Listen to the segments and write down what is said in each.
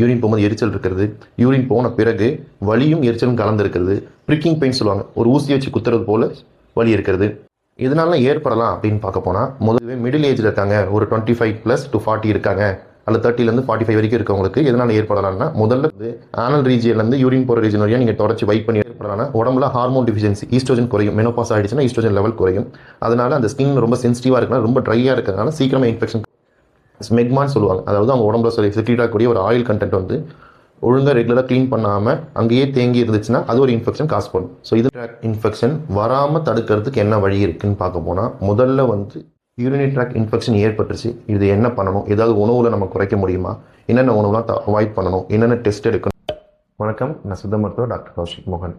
Urine போகும்போது எரிச்சல் இருக்கிறது. யூரின் போன பிறகு வலியும் எரிச்சலும் கலந்து இருக்கிறது ப்ரிக்கிங் பெயின் சொல்லுவாங்க. ஒரு ஊசி வச்சு குத்துறது போல வலி இருக்கிறது. இதனால ஏற்படலாம் அப்படின்னு பார்க்க போனால் முதல்ல மிடில் ஏஜில் இருக்காங்க. ஒரு twenty five plus to forty இருக்காங்க அல்ல தேர்ட்டிலேருந்து ஃபார்ட்டி ஃபைவ் வரைக்கும் இருக்கவங்களுக்கு எதனால் ஏற்படலாம்னா முதல்ல வந்து ஆனல் ரீஜியன்லேருந்து யூரின் போகிற ரீஜன் வரையும் நீங்கள் தொடர்ச்சி வைப் பண்ணி ஏற்படலாம்னா உடம்புல ஹார்மோன் டிஃபிஷியன்சி ஈஸ்ட்ரோஜன் குறையும். மெனோபாஸ் ஆகிடுச்சுன்னா ஈஸ்ட்ரோஜன் லெவல் குறையும். அதனால அந்த ஸ்கின் ரொம்ப சென்சிட்டிவாக இருக்கனால ரொம்ப ட்ரையாக இருக்கிறதுனால சீக்கிரமாக இன்ஃபெக்ஷன் ஸ்மெக்மான்னு சொல்லுவாங்க. அதாவது அவங்க உடம்புல சரி செக்ரீட் கூடிய ஒரு ஆயில் கண்டென்ட் வந்து ஒழுங்காக ரெகுலராக க்ளீன் பண்ணாமல் அங்கேயே தேங்கி இருந்துச்சுன்னா அது ஒரு இன்ஃபெக்ஷன் காசு பண்ணும். ஸோ இது ட்ராக் இன்ஃபெக்ஷன் வராமல் தடுக்கிறதுக்கு என்ன வழி இருக்குன்னு பார்க்க போனால் முதல்ல வந்து யூரினரி ட்ராக் இன்ஃபெக்ஷன் ஏற்பட்டுருச்சு. இது என்ன பண்ணணும்? ஏதாவது உணவில் நம்ம குறைக்க முடியுமா? என்னென்ன உணவுலாம் அவாய்ட் பண்ணணும்? என்னென்ன டெஸ்ட் எடுக்கணும்? வணக்கம். நான் சித்த மருத்துவர் டாக்டர் கௌஷிக் மோகன்.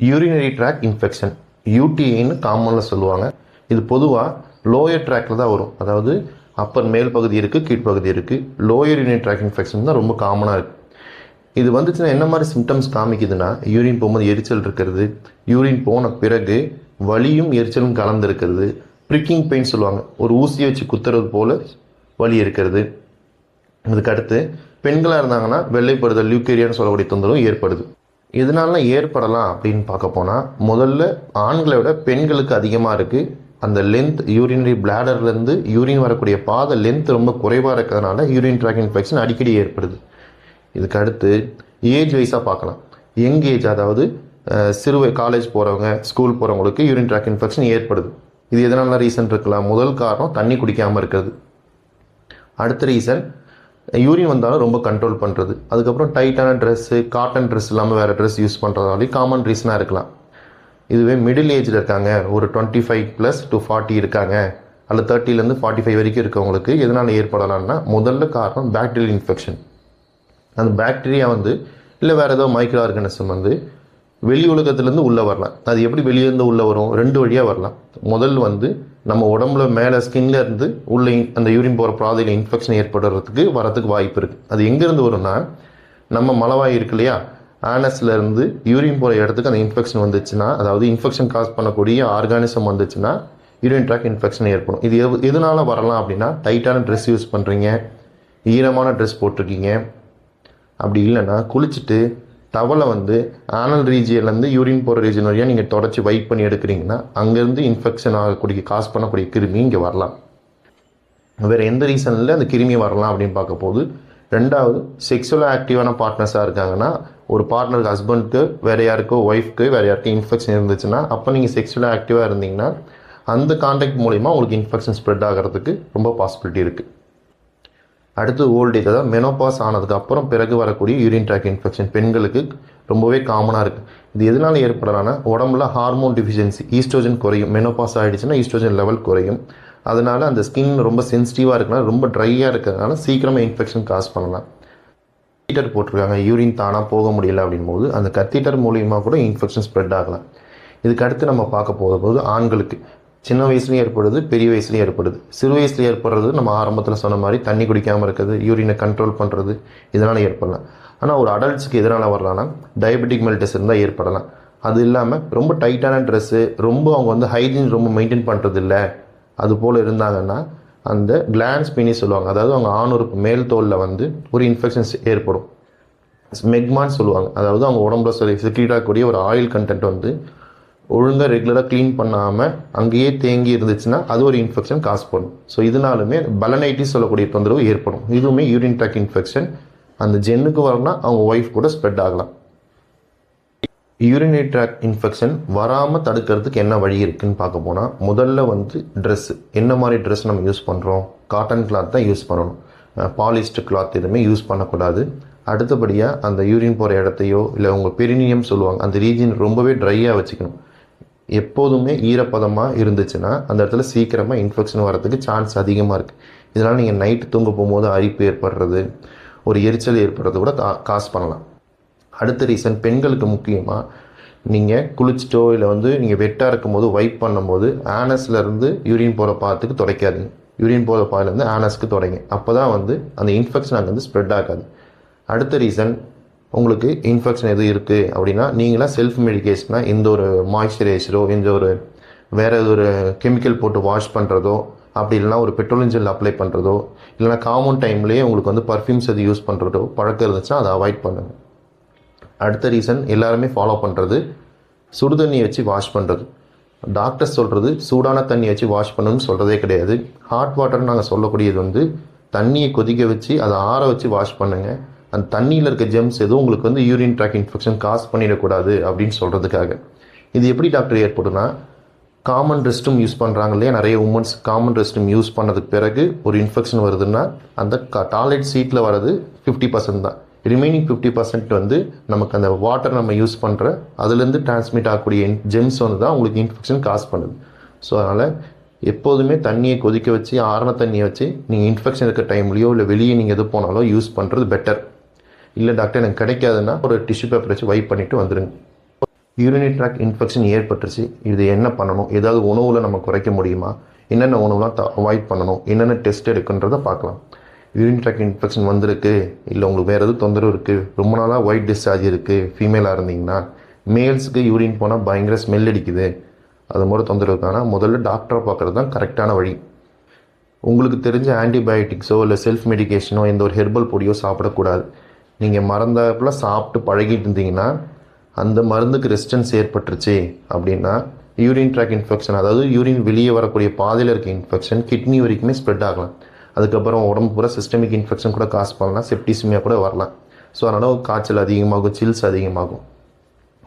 யூரினரி ட்ராக் இன்ஃபெக்ஷன் யூடிஐன்னு காமனில் சொல்லுவாங்க. இது பொதுவாக லோயர் ட்ராக்ல தான் வரும். அதாவது அப்பர் மேல் பகுதி இருக்குது கீழ்ப்பகுதி இருக்குது லோயர் யூனிட் ட்ராக் இன்ஃபெக்ஷன் தான் ரொம்ப காமனாக இருக்குது இது வந்துச்சுன்னா என்ன மாதிரி சிம்டம்ஸ் காமிக்குதுன்னா யூரின் போகும்போது எரிச்சல் இருக்கிறது யூரின் போன பிறகு வலியும் எரிச்சலும் கலந்துருக்கிறது ப்ரிக்கிங் பெயின் சொல்லுவாங்க. ஒரு ஊசியை வச்சு குத்துறது போல் வலி இருக்கிறது. அதுக்கடுத்து பெண்களாக இருந்தாங்கன்னா வெள்ளைப்படுதல் லியூக்கேரியான்னு சொல்லக்கூடிய தொந்தரவு ஏற்படுது. இதனால ஏற்படலாம் அப்படின்னு பார்க்க போனால் முதல்ல ஆண்களை விட பெண்களுக்கு அதிகமாக இருக்குது அந்த லென்த் யூரினரி பிளாடர்லேருந்து யூரின் வரக்கூடிய பாதை லென்த் ரொம்ப குறைவாக இருக்கிறதுனால யூரின் ட்ராக் இன்ஃபெக்ஷன் அடிக்கடி ஏற்படுது. இதுக்கு அடுத்து ஏஜ் வைஸாக பார்க்கலாம். யங் ஏஜ் அதாவது சிறு சிறுவை காலேஜ் போகிறவங்க ஸ்கூல் போகிறவங்களுக்கு யூரின் ட்ராக் இன்ஃபெக்ஷன் ஏற்படுது. இது எதனால ரீசன் இருக்கலாம் முதல் காரணம் தண்ணி குடிக்காமல் இருக்கிறது. அடுத்த ரீசன் யூரின் வந்தாலும் ரொம்ப கண்ட்ரோல் பண்ணுறது அதுக்கப்புறம் டைட்டான ட்ரெஸ்ஸு காட்டன் ட்ரெஸ் இல்லாமல் வேறு ட்ரெஸ் யூஸ் பண்ணுறதாலே காமன் ரீசனாக இருக்கலாம். இதுவே மிடில் ஏஜில் இருக்காங்க. ஒரு twenty five plus to forty இருக்காங்க. அல்ல தேர்ட்டிலேருந்து ஃபார்ட்டி ஃபைவ் வரைக்கும் இருக்கவங்களுக்கு எதனால் ஏற்படலாம்னா முதல்ல காரணம் பேக்டீரியல் இன்ஃபெக்ஷன் அந்த பேக்டீரியா வந்து இல்லை வேறு ஏதோ மைக்ரோ ஆர்கானிசம் வந்து வெளி உலகத்துலேருந்து உள்ளே வரலாம். அது எப்படி வெளியேருந்து உள்ளே வரும்? ரெண்டு வழியாக வரலாம். முதல் வந்து நம்ம உடம்புல மேலே ஸ்கின்ல இருந்து உள்ளே அந்த யூரின் போகிற பாதையில் இன்ஃபெக்ஷன் ஏற்படுறதுக்கு வரத்துக்கு வாய்ப்பு இருக்குது அது எங்கேருந்து வரும்னா நம்ம மலவாய் இருக்கு இல்லையா? ஆனஸ்லேருந்து யூரின் போகிற இடத்துக்கு அந்த இன்ஃபெக்ஷன் வந்துச்சுன்னா அதாவது இன்ஃபெக்ஷன் காஸ் பண்ணக்கூடிய ஆர்கானிசம் வந்துச்சுன்னா யூரின் ட்ராக் இன்ஃபெக்ஷன் ஏற்படும். இது எது- எதனால வரலாம் அப்படின்னா டைட்டான ட்ரெஸ் யூஸ் பண்ணுறீங்க ஈரமான ட்ரெஸ் போட்டிருக்கீங்க. அப்படி இல்லைன்னா குளிச்சுட்டு டவலை வந்து ஆனல் ரீஜியன்லேருந்து யூரின் போகிற ரீஜன் வழியாக நீங்கள் தொடச்சி வைப் பண்ணி எடுக்கிறீங்கன்னா அங்கேருந்து இன்ஃபெக்ஷன் ஆகக்கூடிய காஸ் பண்ணக்கூடிய கிருமி இங்கே வரலாம். வேறு எந்த ரீசனில் அந்த கிருமி வரலாம் அப்படின்னு பார்க்க போது ரெண்டாவது செக்ஸுவலாக ஆக்டிவான பார்ட்னர்ஸாக இருக்காங்கன்னா ஒரு பார்ட்னருக்கு ஹஸ்பண்ட்க்கு வேறு யாருக்கோ ஒய்ஃப்க்கு வேறு யாருக்கோ இன்ஃபெக்ஷன் இருந்துச்சுன்னா அப்போ நீங்கள் செக்ஷுவலாக ஆக்டிவாக இருந்தீங்கன்னா அந்த காண்டாக்ட் மூலிமா உங்களுக்கு இன்ஃபெக்ஷன் ஸ்ப்ரெட் ஆகிறதுக்கு ரொம்ப பாசிபிலிட்டி இருக்குது அடுத்து ஓல்டேஜ் அதாவது மெனோபாஸ் ஆனதுக்கு அப்புறம் பிறகு வரக்கூடிய யூரின் ட்ராக் இன்ஃபெக்ஷன் பெண்களுக்கு ரொம்பவே காமனாக இருக்குது இது எதனால் ஏற்படலாம்னா உடம்புல ஹார்மோன் டிஃபிஷியன்சி ஈஸ்ட்ரோஜன் குறையும். மெனோபாஸ் ஆகிடுச்சுன்னா ஈஸ்ட்ரோஜன் லெவல் குறையும். அதனால் அந்த ஸ்கின் ரொம்ப சென்சிட்டிவாக இருக்கனால ரொம்ப ட்ரையாக இருக்கிறதுனால சீக்கிரமாக இன்ஃபெக்ஷன் காஸ் பண்ணலாம். கத்தீட்டர் போட்டிருக்காங்க. யூரின் தானாக போக முடியல அப்படின் போது அந்த கத்தீட்டர் மூலியமாக கூட இன்ஃபெக்ஷன் ஸ்ப்ரெட் ஆகலாம். இதுக்கு அடுத்து நம்ம பார்க்க போது ஆண்களுக்கு. சின்ன வயசுலேயும் ஏற்படுது பெரிய வயசுலேயும் ஏற்படுது. சிறு வயசுல ஏற்படுறது நம்ம ஆரம்பத்தில் சொன்ன மாதிரி தண்ணி குடிக்காமல் இருக்கிறது யூரினை கண்ட்ரோல் பண்ணுறது இதனால் ஏற்படலாம். ஆனால் ஒரு அடல்ட்ஸுக்கு எதனால் வரலாம்னா டயபெட்டிக் மெல்டஸ் இருந்தால் ஏற்படலாம். அது இல்லாமல் ரொம்ப டைட்டான ட்ரெஸ்ஸு ரொம்ப அவங்க வந்து ஹைஜீன் ரொம்ப மெயின்டைன் பண்ணுறது இல்லை அது போல் இருந்தாங்கன்னா அந்த கிளான்ஸ் பினி சொல்லுவாங்க. அதாவது அவங்க ஆணுறுப்பு மேல் தோலில் வந்து ஒரு இன்ஃபெக்ஷன்ஸ் ஏற்படும். ஸ்மெக்மான்னு சொல்லுவாங்க. அதாவது அவங்க உடம்புல சொல்லி ஒரு ஆயில் கண்டென்ட் வந்து ஒழுங்காக ரெகுலராக க்ளீன் பண்ணாமல் அங்கேயே தேங்கி இருந்துச்சுன்னா அது ஒரு இன்ஃபெக்ஷன் காஸ் பண்ணும். ஸோ இதனாலுமே பலனைட்டிஸ் சொல்லக்கூடிய தொந்தரவு ஏற்படும். இதுவுமே யூரின் ட்ராக் இன்ஃபெக்ஷன் அந்த ஜென்னுக்கு வரணும்னா அவங்க ஒய்ஃப் கூட ஸ்ப்ரெட் ஆகலாம். யூரினரி ட்ராக் இன்ஃபெக்ஷன் வராமல் தடுக்கிறதுக்கு என்ன வழி இருக்குன்னு பார்க்க போனால் முதல்ல வந்து ட்ரெஸ்ஸு என்ன மாதிரி ட்ரெஸ் நம்ம யூஸ் பண்ணுறோம் காட்டன் கிளாத் தான் யூஸ் பண்ணணும். பாலிஸ்டர் கிளாத் எதுவுமே யூஸ் பண்ணக்கூடாது. அடுத்தபடியாக அந்த யூரின் போகிற இடத்தையோ இல்லை உங்கள் பெரினியம் சொல்லுவாங்க அந்த ரீஜன் ரொம்பவே ட்ரையாக வச்சுக்கணும். எப்போதுமே ஈரப்பதமாக இருந்துச்சுன்னா அந்த இடத்துல சீக்கிரமாக இன்ஃபெக்ஷன் வரதுக்கு சான்ஸ் அதிகமாக இருக்குது இதனால் நீங்கள் நைட்டு தூங்க போகும்போது அரிப்பு ஏற்படுறது ஒரு எரிச்சல் ஏற்படுறது கூட கா காஸ் பண்ணலாம். அடுத்த ரீசன் பெண்களுக்கு முக்கியமாக நீங்கள் குளிச்சிட்டோ இல்லை வந்து நீங்கள் வெட்டாக இருக்கும்போது வைப் பண்ணும்போது ஆனஸ்லேருந்து யூரின் போகிற பாத்துக்கு துடைக்காதுங்க. யூரின் போகிற பாயிலேருந்து ஆனஸ்க்கு தொடங்க. அப்போ தான் வந்து அந்த இன்ஃபெக்ஷன் அங்கே வந்து ஸ்ப்ரெட் ஆகாது. அடுத்த ரீசன் உங்களுக்கு இன்ஃபெக்ஷன் எது இருக்குது அப்படின்னா நீங்களாம் செல்ஃப் மெடிக்கேஷனாக எந்த ஒரு மாய்ஸ்சரைசரோ எந்த ஒரு வேறு ஒரு கெமிக்கல் போட்டு வாஷ் பண்ணுறதோ அப்படி இல்லைனா ஒரு பெட்ரோலியம் ஜெல் அப்ளை பண்ணுறதோ இல்லைனா காமன் டைம்லேயே உங்களுக்கு வந்து பர்ஃப்யூம்ஸ் எது யூஸ் பண்ணுறதோ பழக்கம் இருந்துச்சுன்னா அதை அவாய்ட் பண்ணுங்கள் அடுத்த ரீசன் எல்லாருமே ஃபாலோ பண்ணுறது சுடு தண்ணியை வச்சு வாஷ் பண்ணுறது டாக்டர்ஸ் சொல்கிறது சூடான தண்ணியை வச்சு வாஷ் பண்ணணும்னு சொல்கிறதே கிடையாது. ஹாட் வாட்டர்னு நாங்கள் சொல்லக்கூடியது வந்து தண்ணியை கொதிக்க வச்சு அதை ஆற வச்சு வாஷ் பண்ணுங்கள் அந்த தண்ணியில் இருக்க ஜெம்ஸ் எதுவும் உங்களுக்கு வந்து யூரின் ட்ராக் இன்ஃபெக்ஷன் காஸ் பண்ணிடக்கூடாது அப்படின்னு சொல்கிறதுக்காக இது எப்படி டாக்டர் ஏற்படும்னா காமன் ரெஸ்ட்டும் யூஸ் பண்ணுறாங்க இல்லையா நிறைய உமன்ஸ் காமன் ரெஸ்ட்டும் யூஸ் பண்ணதுக்கு பிறகு ஒரு இன்ஃபெக்ஷன் வருதுன்னா அந்த டாய்லெட் சீட்டில் வர்றது ஃபிஃப்டி பர்சன்ட் தான். ரிமைனிங் ஃபிஃப்டி பர்சன்ட் வந்து நமக்கு அந்த வாட்டர் நம்ம யூஸ் பண்ணுற அதுலேருந்து டிரான்ஸ்மிட் ஆகக்கூடிய ஜெம்ஸ் வந்து தான் உங்களுக்கு இன்ஃபெக்ஷன் காஸ் பண்ணுது. ஸோ அதனால் எப்போதுமே தண்ணியை கொதிக்க வச்சு ஆரண தண்ணியை வச்சு நீங்கள் இன்ஃபெக்ஷன் இருக்க டைம்லையோ இல்லை வெளியே நீங்கள் எது போனாலோ யூஸ் பண்ணுறது பெட்டர் இல்லை டாக்டர் எனக்கு கிடைக்காதுன்னா ஒரு டிஷ்யூ பேப்பர் வச்சு வைப் பண்ணிவிட்டு வந்துடுங்க யூரினரி ட்ராக் இன்ஃபெக்ஷன் ஏற்பட்டுருச்சு. இது என்ன பண்ணணும்? ஏதாவது உணவில் நம்ம குறைக்க முடியுமா? என்னென்ன உணவுலாம் அவாய்ட் பண்ணணும்? என்னென்ன டெஸ்ட் எடுக்குன்றதை பார்க்கலாம். யூரின் ட்ராக் இன்ஃபெக்ஷன் வந்திருக்கு. இல்லை உங்களுக்கு வேறு எதுவும் தொந்தரவு இருக்குது ரொம்ப நாளாக ஒயிட் டிஸ்சார்ஜ் இருக்குது ஃபீமேலாக இருந்தீங்கன்னா மேல்ஸுக்கு யூரின் போனால் பயங்கர ஸ்மெல் அடிக்குது. அது மாதிரி தொந்தரவு இருக்கானா முதல்ல டாக்டரை பார்க்குறது தான் கரெக்டான வழி. உங்களுக்கு தெரிஞ்ச ஆன்டிபயோட்டிக்ஸோ இல்லை செல்ஃப் மெடிகேஷனோ எந்த ஒரு ஹெர்பல் பொடியோ சாப்பிடக்கூடாது. நீங்கள் மறந்தாப்புல சாப்பிட்டு பழகிட்டு இருந்தீங்கன்னா அந்த மருந்துக்கு ரெசிஸ்டன்ஸ் ஏற்பட்டுருச்சு அப்படின்னா யூரின் ட்ராக் இன்ஃபெக்ஷன் அதாவது யூரின் வெளியே வரக்கூடிய பாதையில் இருக்க இன்ஃபெக்ஷன் கிட்னி வரைக்குமே ஸ்ப்ரெட் ஆகலாம். அதுக்கப்புறம் உடம்பு பூரா சிஸ்டமிக் இன்ஃபெக்ஷன் கூட காசு பண்ணலாம். செப்டிசிமியா கூட வரலாம். ஸோ அதனால் காய்ச்சல் அதிகமாகும் சில்ஸ் அதிகமாகும்.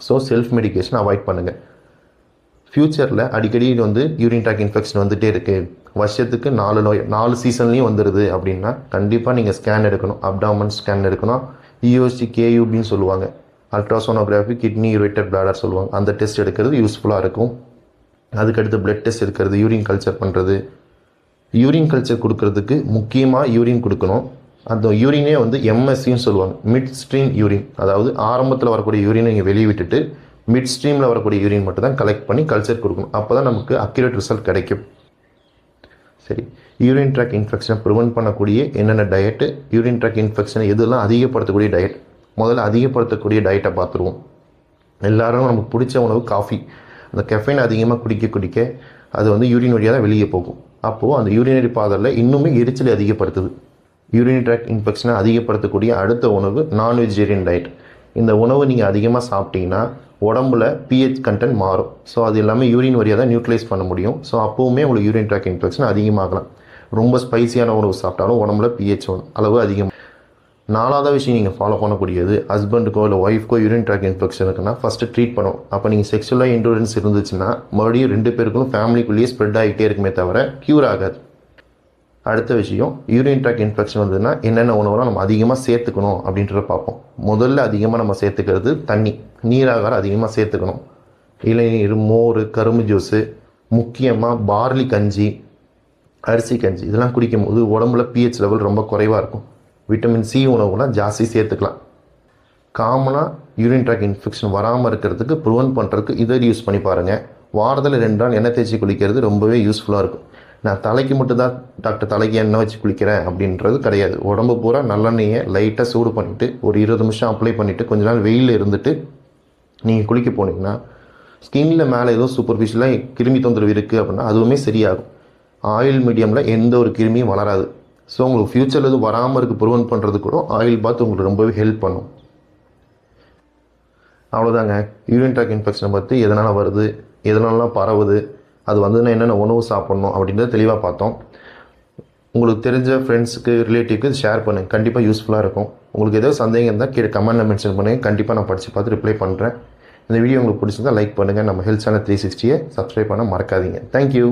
ஸோ செல்ஃப் மெடிக்கேஷன் அவாய்ட் பண்ணுங்கள் ஃப்யூச்சரில் அடிக்கடி வந்து யூரின் ட்ராக் இன்ஃபெக்ஷன் வந்துகிட்டே இருக்குது வருஷத்துக்கு நாலு நோய் நாலு சீசன்லேயும் வந்துடுது அப்படின்னா கண்டிப்பாக நீங்கள் ஸ்கேன் எடுக்கணும். அப்டாமன் ஸ்கேன் எடுக்கணும். இஓசி கேயூபின்னு சொல்லுவாங்க. அல்ட்ராசோனோகிராஃபி கிட்னி யூரேட்டட் பிளாடர் சொல்லுவாங்க. அந்த டெஸ்ட் எடுக்கிறது யூஸ்ஃபுல்லாக இருக்கும். அதுக்கடுத்து பிளட் டெஸ்ட் இருக்கிறது யூரின் கல்ச்சர் பண்ணுறது யூரின் கல்ச்சர் கொடுக்கறதுக்கு முக்கியமாக யூரின் கொடுக்கணும். அந்த யூரினே வந்து எம்எஸ்சின்னு சொல்லுவாங்க. மிட் ஸ்ட்ரீம் யூரின் அதாவது ஆரம்பத்தில் வரக்கூடிய யூரினை நீங்கள் வெளியே விட்டுட்டு மிட் ஸ்ட்ரீமில் வரக்கூடிய யூரின் மட்டும் தான் கலெக்ட் பண்ணி கல்ச்சர் கொடுக்கணும். அப்போ தான் நமக்கு அக்யூரேட் ரிசல்ட் கிடைக்கும். சரி. யூரின் ட்ராக் இன்ஃபெக்ஷனை ப்ரிவெண்ட் பண்ணக்கூடிய என்னென்ன டயட்டு யூரின் ட்ராக் இன்ஃபெக்ஷனை எதுலாம் அதிகப்படுத்தக்கூடிய டயட் முதல்ல அதிகப்படுத்தக்கூடிய டயட்டை பார்த்துருவோம். எல்லாரும் நமக்கு பிடிச்ச உணவு காஃபி அந்த கெஃபைன் அதிகமாக குடிக்க குடிக்க அது வந்து யூரின் வழியாக தான் வெளியே போகும். அப்போது அந்த யூரினரி பாதையில் இன்னுமே எரிச்சலை அதிகப்படுத்துது. யூரினரி ட்ராக் இன்ஃபெக்ஷனை அதிகப்படுத்தக்கூடிய அடுத்த உணவு நான்வெஜிடேரியன் டயட் இந்த உணவு நீங்கள் அதிகமாக சாப்பிட்டீங்கன்னா உடம்புல பிஹெச் கண்டென்ட் மாறும். ஸோ அது எல்லாமே யூரின் வழியாக தான் நியூட்ரலைஸ் பண்ண முடியும். ஸோ அப்போவுமே உங்களுக்கு யூரின் ட்ராக் இன்ஃபெக்ஷன் அதிகமாகலாம். ரொம்ப ஸ்பைசியான உணவு சாப்பிட்டாலும் உடம்புல பிஹெச் அளவு அதிகம். நாலாவது விஷயம் நீங்கள் ஃபாலோ பண்ணக்கூடியது ஹஸ்பண்டுக்கோ இல்லை ஒய்ஃப்க்கோ யூரின் ட்ராக் இன்ஃபெக்ஷன் இருக்குன்னா ஃபஸ்ட்டு ட்ரீட் பண்ணணும். அப்போ நீங்கள் செக்ஷுவலாக இன்டூரன்ஸ் இருந்துச்சுன்னா மறுபடியும் ரெண்டு பேருக்கும் ஃபேமிலிக்குள்ளேயே ஸ்ப்ரெட் ஆகிட்டே இருக்குமே தவிர க்யூர் ஆகாது. அடுத்த விஷயம் யூரின் ட்ராக் இன்ஃபெக்ஷன் வந்ததுன்னா என்னென்ன உணவுலாம் நம்ம அதிகமாக சேர்த்துக்கணும் அப்படின்றத பார்ப்போம். முதல்ல அதிகமாக நம்ம சேர்த்துக்கிறது தண்ணி. நீராகாரம் அதிகமாக சேர்த்துக்கணும். இளநீர் மோர் கரும்பு ஜூஸு முக்கியமாக பார்லி கஞ்சி அரிசி கஞ்சி இதெல்லாம் குடிக்கும் போது உடம்புல பிஹெச் லெவல் ரொம்ப குறைவாக இருக்கும். விட்டமின் சி உணவுலாம் ஜாஸ்தி சேர்த்துக்கலாம். காமனாக யூரின் ட்ராக் இன்ஃபெக்ஷன் வராமல் இருக்கிறதுக்கு ப்ரிவென்ட் பண்ணுறதுக்கு இதை யூஸ் பண்ணி பாருங்கள் வாரத்தில் ரெண்டு நாள் எண்ணெய் தேய்ச்சி குளிக்கிறது ரொம்பவே யூஸ்ஃபுல்லாக இருக்கும். நான் தலைக்கு மட்டும்தான் டாக்டர் தலைக்கு எண்ணெய் வச்சு குளிக்கிறேன் அப்படின்றது கிடையாது. உடம்பு பூரா நல்லெண்ணெயை லைட்டாக சூடு பண்ணிவிட்டு ஒரு இருபது நிமிஷம் அப்ளை பண்ணிவிட்டு கொஞ்ச நாள் வெயிலில் இருந்துட்டு நீங்கள் குளிக்க போனீங்கன்னா ஸ்கின்ல மேலே ஏதோ சூப்பர்ஃபிஷியலாக கிருமி தொந்தரவு இருக்குது அப்படின்னா அதுவுமே சரியாகும். ஆயில் மீடியமில் எந்த ஒரு கிருமியும் வளராது. ஸோ உங்களுக்கு ஃப்யூச்சரில் எதுவும் வராமல் இருக்க ப்ரிவென்ட் பண்ணுறது கூட ஆயில் பாத் உங்களுக்கு ரொம்பவே ஹெல்ப் பண்ணும். அவ்வளோதாங்க யூரின் ட்ராக் இன்ஃபெக்ஷனை பற்றி எதனால் வருது எதனாலலாம் பரவுது அது வந்துன்னா என்னென்ன உணவு சாப்பிட்ணும் அப்படின்றத தெளிவாக பார்த்தோம். உங்களுக்கு தெரிஞ்ச ஃப்ரெண்ட்ஸுக்கு ரிலேட்டிவ்க்கு ஷேர் பண்ணுங்கள் கண்டிப்பாக யூஸ்ஃபுல்லாக இருக்கும். உங்களுக்கு ஏதோ சந்தேகம் இருந்தால் கீழே கமெண்ட்டில் மென்ஷன் பண்ணுங்கள் கண்டிப்பாக நான் படித்து பார்த்து ரிப்ளை பண்ணுறேன் இந்த வீடியோ உங்களுக்கு பிடிச்சிருந்தா லைக் பண்ணுங்கள் நம்ம ஹெல்த் சேனல் த்ரீ சிக்ஸ்டியை சப்ஸ்கிரைப் பண்ண மறக்காதீங்க. Thank you